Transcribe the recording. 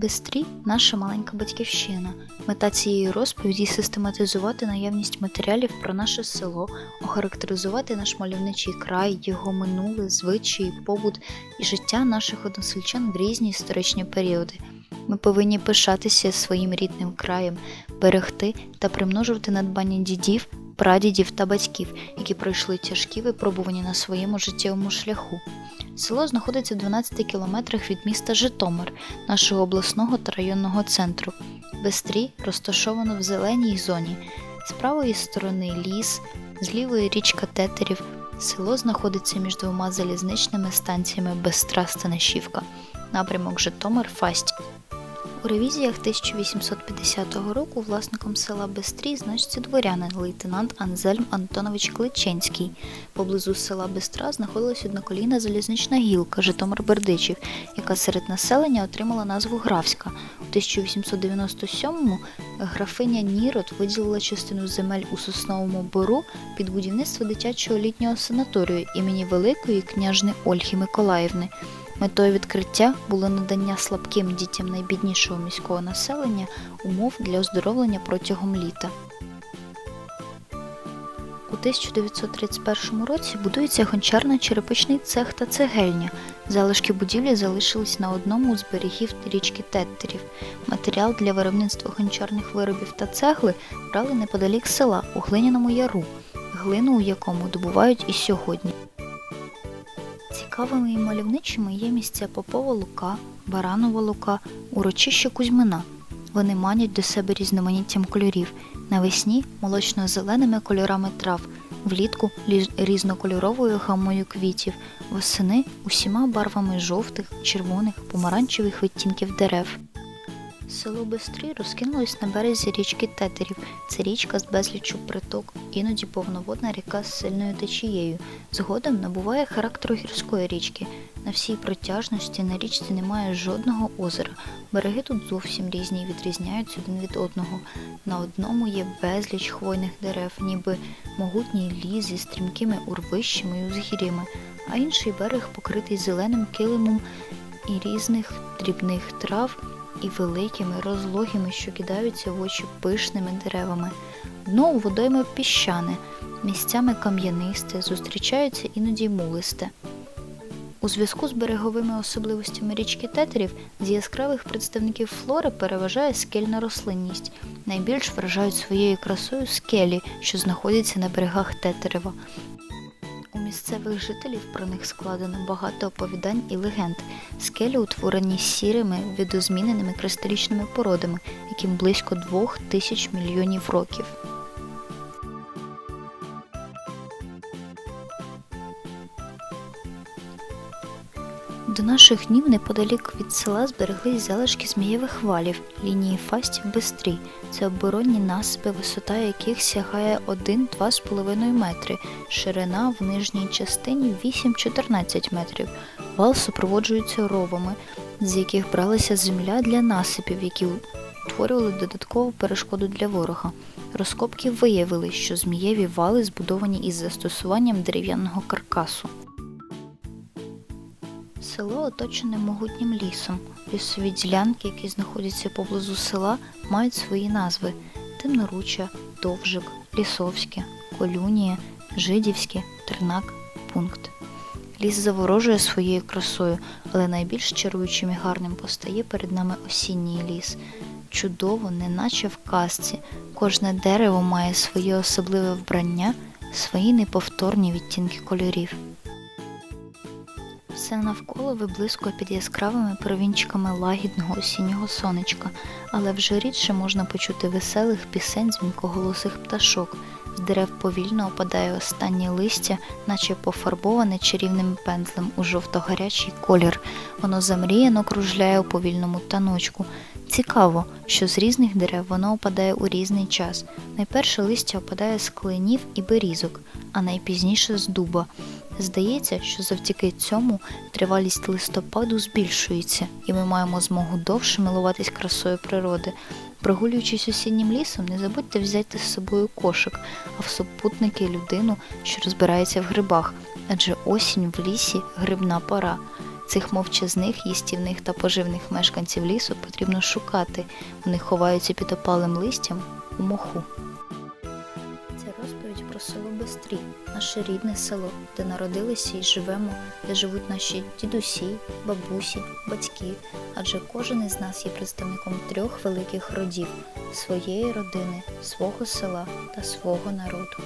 Бестрій наша маленька батьківщина. Мета цієї розповіді систематизувати наявність матеріалів про наше село, охарактеризувати наш мальовничий край, його минуле, звичаї, побут і життя наших односельчан в різні історичні періоди. Ми повинні пишатися своїм рідним краєм, берегти та примножувати надбання дідів, прадідів та батьків, які пройшли тяжкі випробування на своєму життєвому шляху. Село знаходиться в 12 кілометрах від міста Житомир, нашого обласного та районного центру. Бестрій розташовано в зеленій зоні. З правої сторони ліс, з лівої річка Тетерів. Село знаходиться між двома залізничними станціями Бестра Станишівка, напрямок Житомир Фастів. У ревізіях 1850 року власником села Бестрій значиться дворянин лейтенант Анзельм Антонович Кличенський. Поблизу села Бестра знаходилась одноколійна залізнична гілка Житомир-Бердичів, яка серед населення отримала назву Графська. У 1897-му графиня Нірот виділила частину земель у Сосновому Бору під будівництво дитячого літнього санаторію імені Великої княжни Ольги Миколаївни. Метою відкриття було надання слабким дітям найбіднішого міського населення умов для оздоровлення протягом літа. У 1931 році будується гончарно-черепичний цех та цегельня. Залишки будівлі залишились на одному з берегів річки Теттерів. Матеріал для виробництва гончарних виробів та цегли брали неподалік села у глиняному яру, глину у якому добувають і сьогодні. Цікавими і мальовничими є місця Попова Лука, Баранова Лука, Урочище Кузьмина. Вони манять до себе різноманіттям кольорів. Навесні молочно-зеленими кольорами трав, влітку різнокольоровою гамою квітів, восени усіма барвами жовтих, червоних, помаранчевих відтінків дерев. Село Бестрій розкинулось на березі річки Тетерів. Це річка з безліччю приток, іноді повноводна ріка з сильною течією. Згодом набуває характеру гірської річки. На всій протяжності на річці немає жодного озера. Береги тут зовсім різні і відрізняються один від одного. На одному є безліч хвойних дерев, ніби могутній ліс зі стрімкими урвищами і узгір'ями, а інший берег покритий зеленим килимом і різних дрібних трав і великими, розлогими, що кидаються в очі пишними деревами. Дно у водойми піщане, місцями кам'янисте, зустрічаються іноді мулисте. У зв'язку з береговими особливостями річки Тетерів з яскравих представників флори переважає скельна рослинність. Найбільш вражають своєю красою скелі, що знаходяться на берегах Тетерева. Місцевих жителів про них складено багато оповідань і легенд. Скелі утворені сірими відозміненими кристалічними породами, яким близько двох тисяч мільйонів років. До наших днів неподалік від села збереглись залишки змієвих валів лінії фастів Бестрій. Це оборонні насипи, висота яких сягає 1-2,5 метри, ширина в нижній частині 8-14 метрів. Вал супроводжується ровами, з яких бралася земля для насипів, які утворювали додаткову перешкоду для ворога. Розкопки виявили, що змієві вали збудовані із застосуванням дерев'яного каркасу. Село оточене могутнім лісом. Лісові ділянки, які знаходяться поблизу села, мають свої назви: Темноруччя, Довжик, Лісовське, Колюнія, Жидівське, Тернак, Пункт. Ліс заворожує своєю красою, але найбільш чаруючим і гарним постає перед нами осінній ліс. Чудово, неначе в казці. Кожне дерево має своє особливе вбрання, свої неповторні відтінки кольорів. Все навколо виблискує під яскравими провінчиками лагідного осіннього сонечка, але вже рідше можна почути веселих пісень дзвінкоголосих пташок. З дерев повільно опадає останнє листя, наче пофарбоване чарівним пензлем у жовто-гарячий колір. Воно замріяно кружляє у повільному таночку. Цікаво, що з різних дерев воно опадає у різний час. Найперше листя опадає з кленів і берізок, а найпізніше з дуба. Здається, що завдяки цьому тривалість листопаду збільшується, і ми маємо змогу довше милуватись красою природи. Прогулюючись осіннім лісом, не забудьте взяти з собою кошик, а в супутники людину, що розбирається в грибах, адже осінь в лісі грибна пора. Цих мовчазних, їстівних та поживних мешканців лісу потрібно шукати. Вони ховаються під опалим листям у моху. Село Бестрі, наше рідне село, де народилися і живемо, де живуть наші дідусі, бабусі, батьки. Адже кожен із нас є представником трьох великих родів своєї родини, свого села та свого народу.